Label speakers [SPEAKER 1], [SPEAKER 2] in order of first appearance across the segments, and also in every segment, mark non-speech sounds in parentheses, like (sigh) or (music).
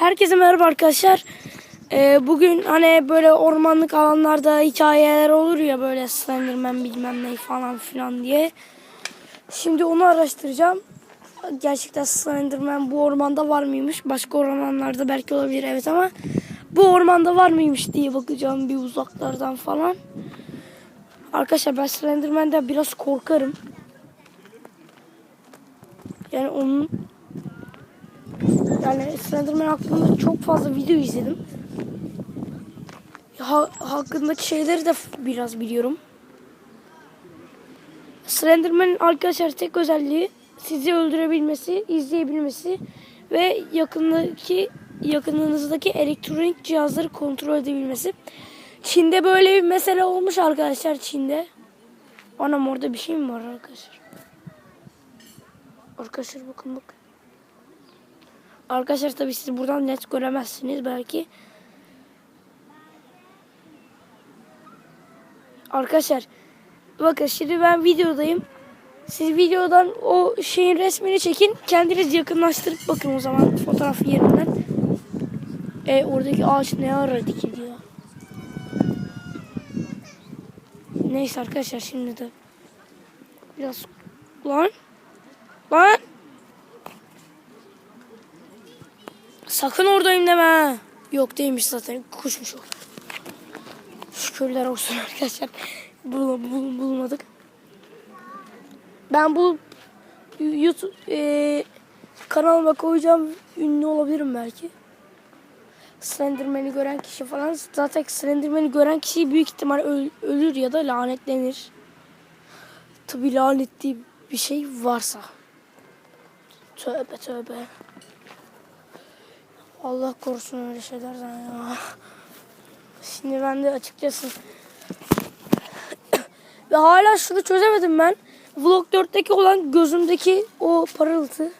[SPEAKER 1] Herkese merhaba arkadaşlar. Ee, bugün hani böyle ormanlık alanlarda hikayeler olur ya böyle Slenderman bilmem ne falan filan diye. Şimdi onu araştıracağım. Gerçekten Slenderman bu ormanda var mıymış? Başka ormanlarda belki olabilir evet ama bu ormanda var mıymış diye bakacağım bir uzaklardan falan. Arkadaşlar ben Slenderman'den biraz korkarım. Yani onun yani Slenderman hakkında çok fazla video izledim. Ha, hakkındaki şeyleri de biraz biliyorum. Slenderman'in arkadaşlar tek özelliği sizi öldürebilmesi, izleyebilmesi ve yakındaki yakınınızdaki elektronik cihazları kontrol edebilmesi. Çin'de böyle bir mesele olmuş arkadaşlar Çin'de. Anam orada bir şey mi var arkadaşlar? Arkadaşlar bakın bakın. Arkadaşlar tabii siz buradan net göremezsiniz belki. Arkadaşlar bakın şimdi ben videodayım. Siz videodan o şeyin resmini çekin. Kendiniz yakınlaştırıp bakın o zaman fotoğraf yerinden. E oradaki ağaç ne ara dikildi ya. Neyse arkadaşlar şimdi de biraz lan lan Sakın oradayım deme. Yok değilmiş zaten. Kuşmuş o. Şükürler olsun (laughs) arkadaşlar. Bul, bul, bulmadık. Ben bu YouTube e, kanalıma koyacağım. Ünlü olabilirim belki. Slenderman'i gören kişi falan. Zaten Slenderman'i gören kişi büyük ihtimal öl- ölür ya da lanetlenir. Tabi lanetli bir şey varsa. Tövbe tövbe. Allah korusun öyle şeylerden ya. Şimdi ben de açıkçası (coughs) ve hala şunu çözemedim ben. Vlog 4'teki olan gözümdeki o parıltı.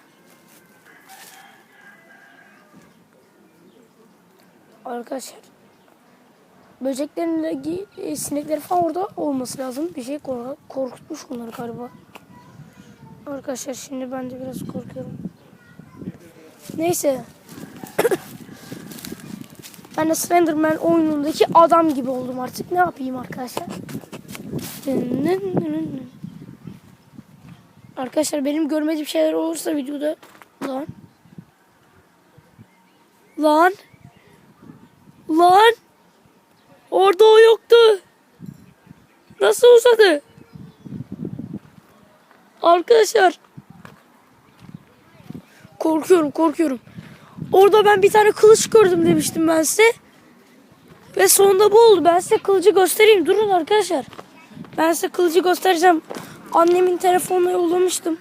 [SPEAKER 1] Arkadaşlar böceklerin e, sinekleri falan orada olması lazım. Bir şey kork- korkutmuş onları galiba. Arkadaşlar şimdi ben de biraz korkuyorum. Neyse. Ben de Slenderman oyunundaki adam gibi oldum artık. Ne yapayım arkadaşlar? Arkadaşlar benim görmediğim şeyler olursa videoda lan lan lan orada o yoktu. Nasıl uzadı? Arkadaşlar korkuyorum korkuyorum. Orada ben bir tane kılıç gördüm demiştim ben size. Ve sonunda bu oldu. Ben size kılıcı göstereyim. Durun arkadaşlar. Ben size kılıcı göstereceğim. Annemin telefonuna yollamıştım.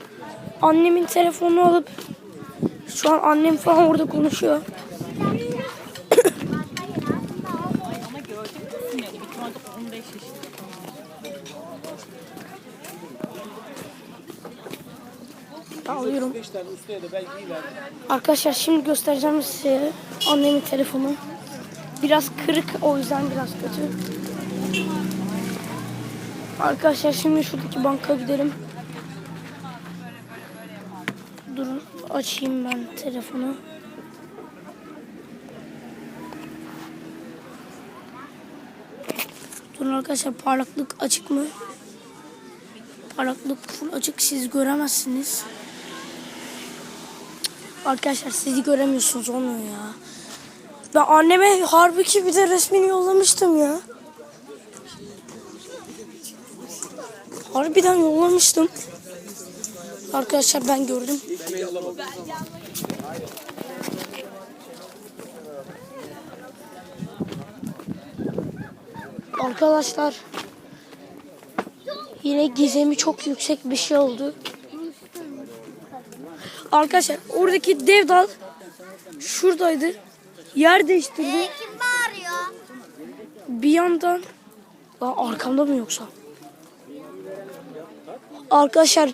[SPEAKER 1] Annemin telefonunu alıp şu an annem falan orada konuşuyor.
[SPEAKER 2] Ama gördüm kızım yani bir tane 15 yaşında.
[SPEAKER 1] Alıyorum.
[SPEAKER 3] 5 tane ustaya da belki iyi verdim.
[SPEAKER 1] Arkadaşlar şimdi göstereceğim size annemin telefonu. Biraz kırık o yüzden biraz kötü. Arkadaşlar şimdi şuradaki banka gidelim. Durun açayım ben telefonu. Durun arkadaşlar parlaklık açık mı? Parlaklık full açık siz göremezsiniz. Arkadaşlar sizi göremiyorsunuz olmuyor ya. Ben anneme halbuki bir de resmini yollamıştım ya. Harbiden yollamıştım. Arkadaşlar ben gördüm. Arkadaşlar yine gizemi çok yüksek bir şey oldu. Arkadaşlar oradaki dev dal şuradaydı. Yer değiştirdi.
[SPEAKER 4] Kim bağırıyor?
[SPEAKER 1] Bir yandan Lan arkamda mı yoksa? Arkadaşlar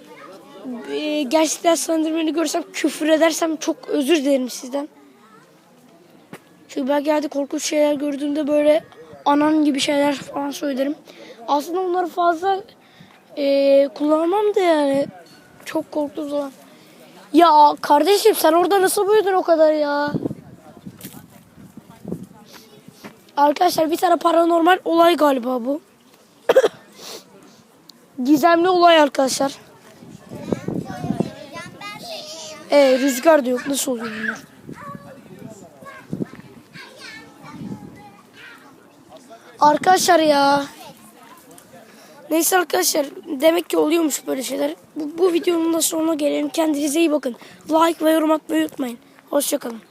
[SPEAKER 1] e, gerçekten Slenderman'i görsem küfür edersem çok özür dilerim sizden. Çünkü ben geldi korkunç şeyler gördüğümde böyle anan gibi şeyler falan söylerim. Aslında onları fazla e, kullanmam da yani çok korktuğum zaman. Ya kardeşim sen orada nasıl büyüdün o kadar ya? Arkadaşlar bir tane paranormal olay galiba bu. (coughs) Gizemli olay arkadaşlar. Ee, rüzgar da yok. Nasıl oluyor bunlar? Arkadaşlar ya. Neyse arkadaşlar demek ki oluyormuş böyle şeyler. Bu, bu videonun da sonuna gelelim. Kendinize iyi bakın. Like ve yorum atmayı unutmayın. Hoşçakalın.